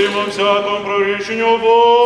йому всякому прорішенню вольному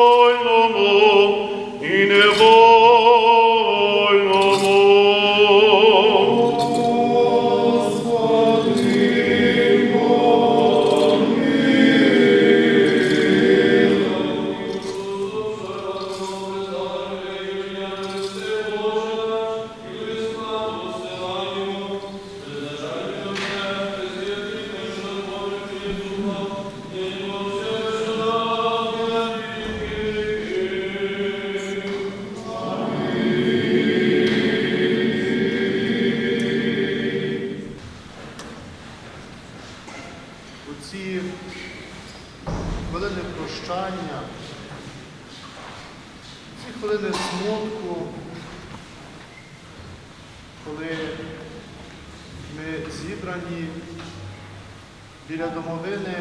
біля домовини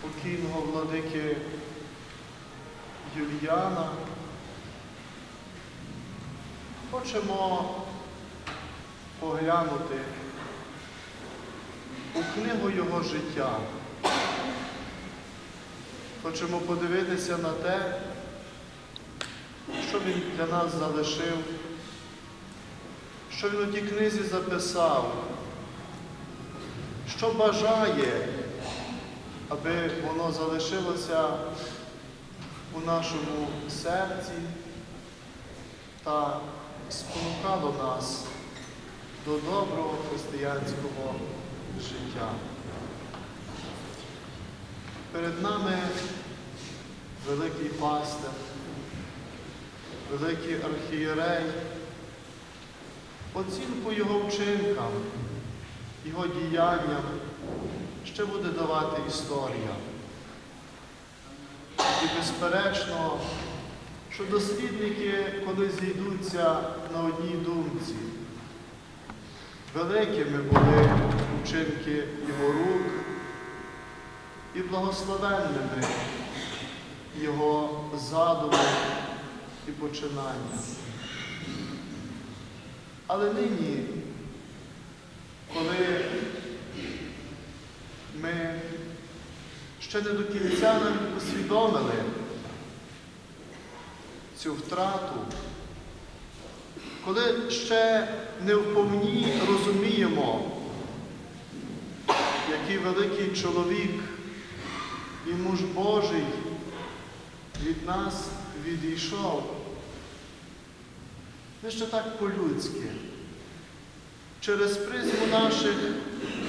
покійного владики Юліана, хочемо поглянути у книгу його життя. Хочемо подивитися на те, що він для нас залишив, що він у тій книзі записав, що бажає, аби воно залишилося у нашому серці та спонукало нас до доброго християнського життя. Перед нами великий пастир, великий архієрей, оцінку його вчинкам, його діянням ще буде давати історія. І безперечно, що дослідники, коли зійдуться на одній думці, великими були вчинки його рук і благословенними його задуми і починання. Але нині, коли ми ще не до кінця навіть усвідомили цю втрату, коли ще не вповні розуміємо, який великий чоловік і муж Божий від нас відійшов, ми ще так по-людськи, через призму наших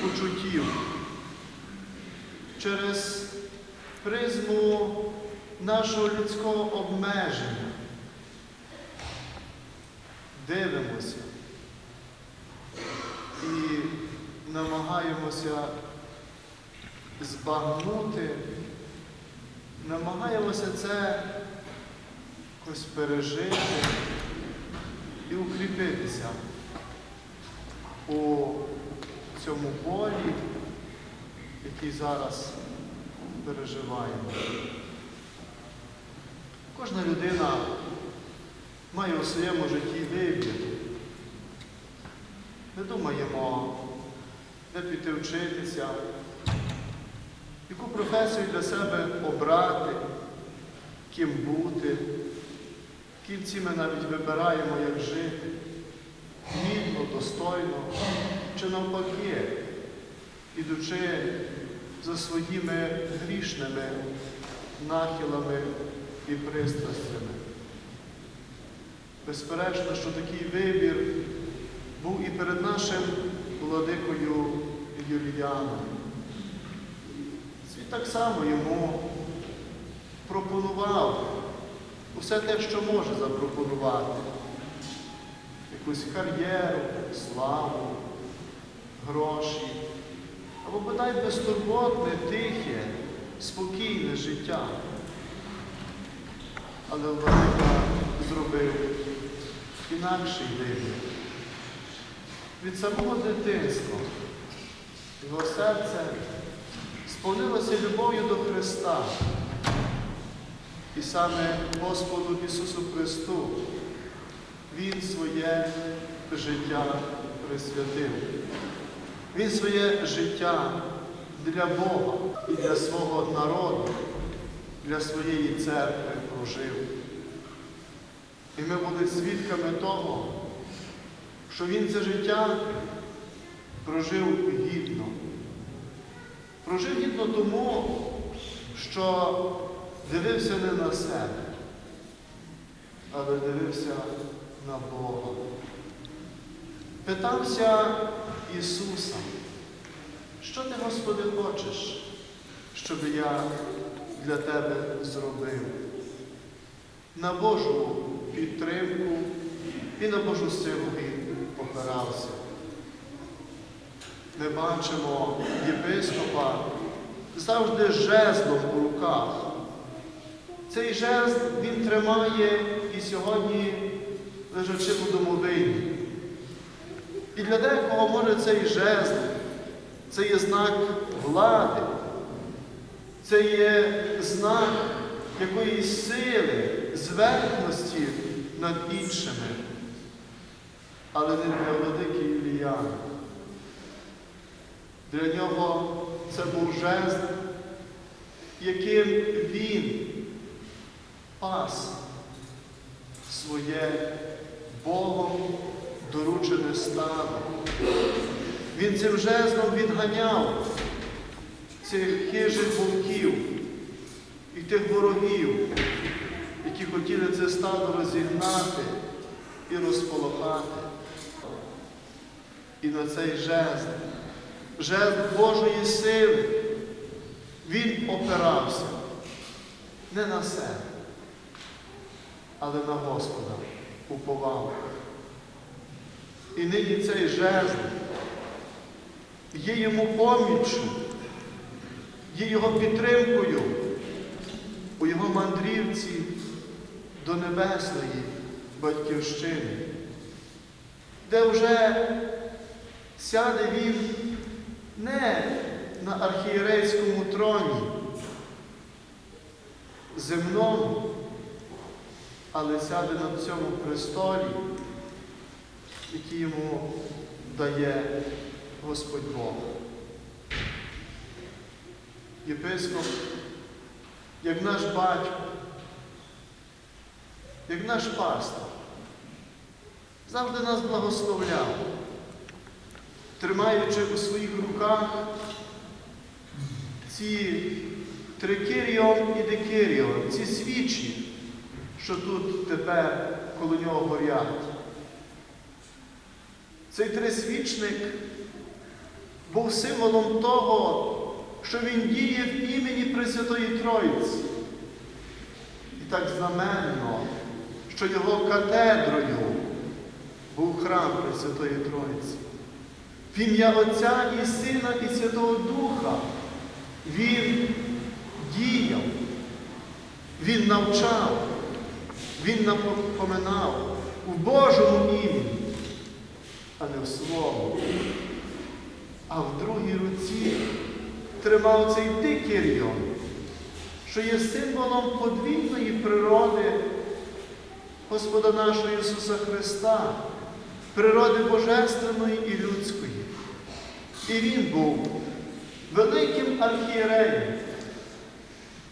почуттів, через призму нашого людського обмеження. Дивимося і намагаємося збагнути, намагаємося це якось пережити і укріпитися у цьому болі, який зараз переживаємо. Кожна людина має у своєму житті вибір. Ми думаємо, де піти вчитися, яку професію для себе обрати, ким бути. В кінці ми навіть вибираємо, як жити, гідно, достойно, чи навпаки, ідучи за своїми грішними нахилами і пристрастями. Безперечно, що такий вибір був і перед нашим владикою Юліаном. Світ так само йому пропонував усе те, що може запропонувати. Якусь кар'єру, славу, гроші, або бодай безтурботне, тихе, спокійне життя. Але владика зробив інакший вибір. Від самого дитинства його серце сповнилося любов'ю до Христа. І саме Господу Ісусу Христу Він своє життя присвятив. Він своє життя для Бога і для свого народу, для своєї церкви прожив. І ми були свідками того, що він це життя прожив гідно. Прожив гідно тому, що дивився не на себе, але дивився на Бога. Питався Ісуса, що ти, Господи, хочеш, щоб я для Тебе зробив? На Божу підтримку і на Божу силу він опирався. Ми бачимо єпископа завжди жезлом у руках. Цей жезл він тримає і сьогодні лежачи у домовині. І для декого може цей жезл, це є знак влади, це є знак якоїсь сили, зверхності над іншими. Але не для владики Іліяна. Для нього це був жест, яким він пас своє Богом доручене стадо. Він цим жезлом відганяв цих хижих вовків і тих ворогів, які хотіли це стадо розігнати і розполохати. І на цей жезл, жезл Божої сили, він опирався не на себе, але на Господа уповав. І нині цей жезл є йому поміччю, є його підтримкою у його мандрівці до небесної батьківщини, де вже сяде він не на архієрейському троні, земному, але сяде на цьому престолі, який йому дає Господь Бог. Єпископ, як наш батько, як наш пастор, завжди нас благословляв, тримаючи у своїх руках ці трикиріон і декиріон, ці свічі, що тут тепер коло нього горять. Цей трисвічник був символом того, що він діє в імені Пресвятої Троїці. І так знаменно, що його катедрою був храм Пресвятої Троїці. В ім'я Отця і Сина і Святого Духа він діяв, він навчав, він напоминав у Божому імені, а не в слово. А в другій руці тримав цей дикір'йон, що є символом подвійної природи Господа нашого Ісуса Христа, природи Божественної і людської. І Він був великим архієреєм,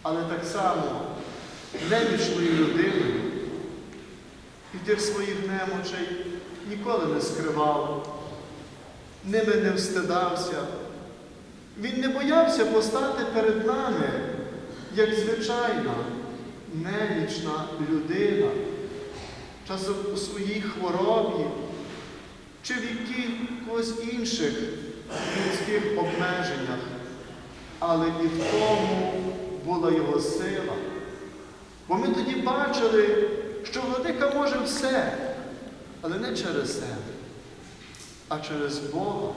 але так само немічною людиною. І тих своїх немочей ніколи не скривав, ними не встидався. Він не боявся постати перед нами, як звичайна немічна людина, часом у своїй хворобі чи в якихось інших людських обмеженнях, але і в тому була його сила. Бо ми тоді бачили, що владика може все, але не через себе, а через Бога,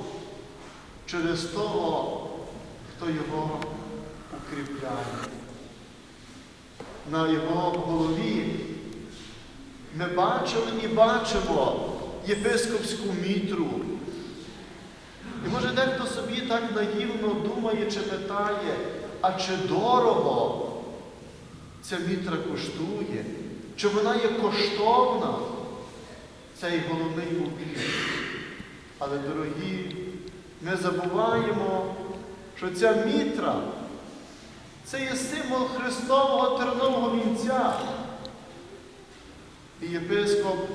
через того, хто його укріпляє. На його голові ми бачили і бачимо єпископську мітру. І може дехто собі так наївно думає чи питає, а чи дорого ця мітра коштує? Чи вона є коштовна, цей головний убір? Але, дорогі, ми забуваємо, що ця мітра це є символ Христового тернового вінця. І єпископ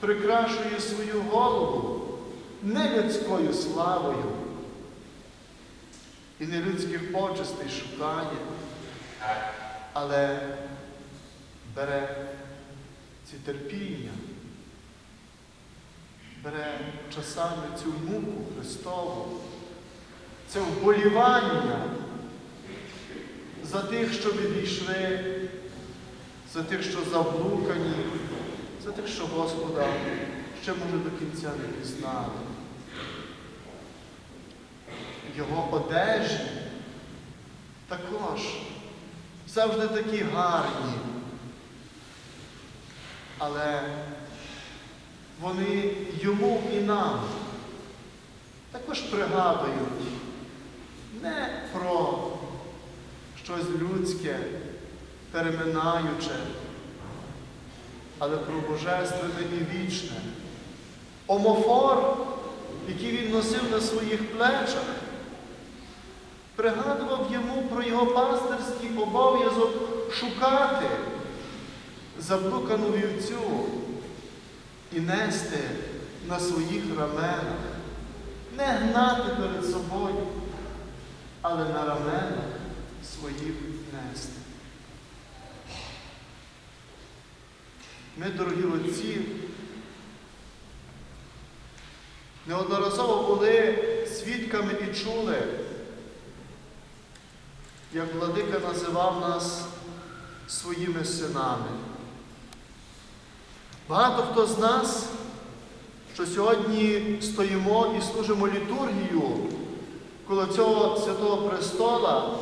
прикрашує свою голову не людською славою і не людських почестей шукає, але бере ці терпіння, бере часами цю муку Христову, це вболівання за тих, що відійшли, за тих, що заблукані, за тих, що Господа ще може до кінця не пізнали. Його одежі також завжди такі гарні, але вони йому і нам також пригадують не про щось людське, переминаюче, але про божественне і вічне. Омофор, який він носив на своїх плечах, пригадував йому про його пастирський обов'язок шукати заблукану вівцю і нести на своїх раменах, не гнати перед собою, але на раменах своїх нести. Ми, дорогі отці, неодноразово були свідками і чули, як владика називав нас своїми синами. Багато хто з нас, що сьогодні стоїмо і служимо літургію коло цього святого престола,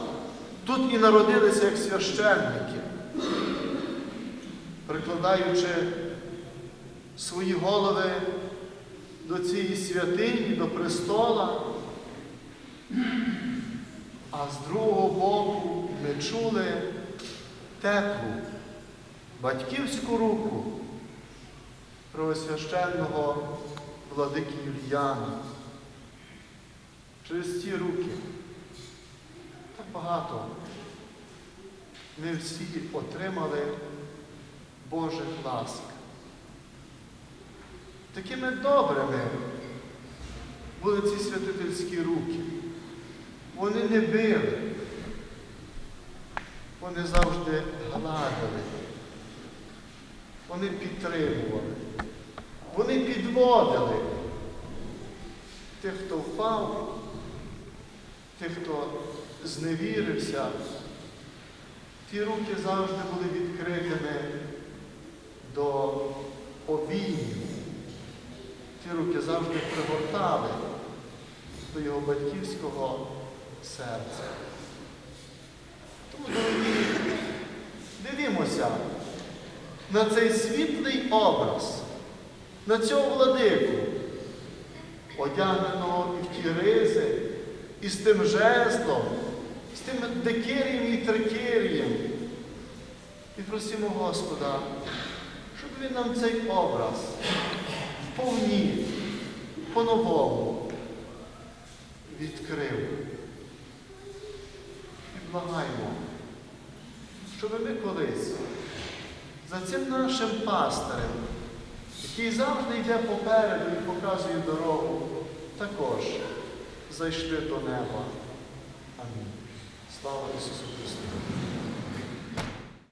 тут і народилися як священники, прикладаючи свої голови до цієї святині, до престола. А з другого боку ми чули теплу батьківську руку правосвященного владики Юліяна. Через ці руки так багато ми всі отримали Божих ласк. Такими добрими були ці святительські руки. Вони не били, вони завжди гладили, вони підтримували, вони підводили тих, хто впав, тих, хто зневірився. Ті руки завжди були відкритими до обіймів. Ті руки завжди пригортали до його батьківського серця. Тому, дорогі, дивімося на цей світлий образ, на цього владику, одягненого і в ті ризи, і з тим жезлом, з тим декирієм і трикирієм. І просимо Господа, щоб Він нам цей образ вповні, по-новому відкрив. І благаємо, щоб ми колись за цим нашим пастирем, який завжди йде попереду і показує дорогу, також зайшли до неба. Амінь. Слава Ісусу Христу!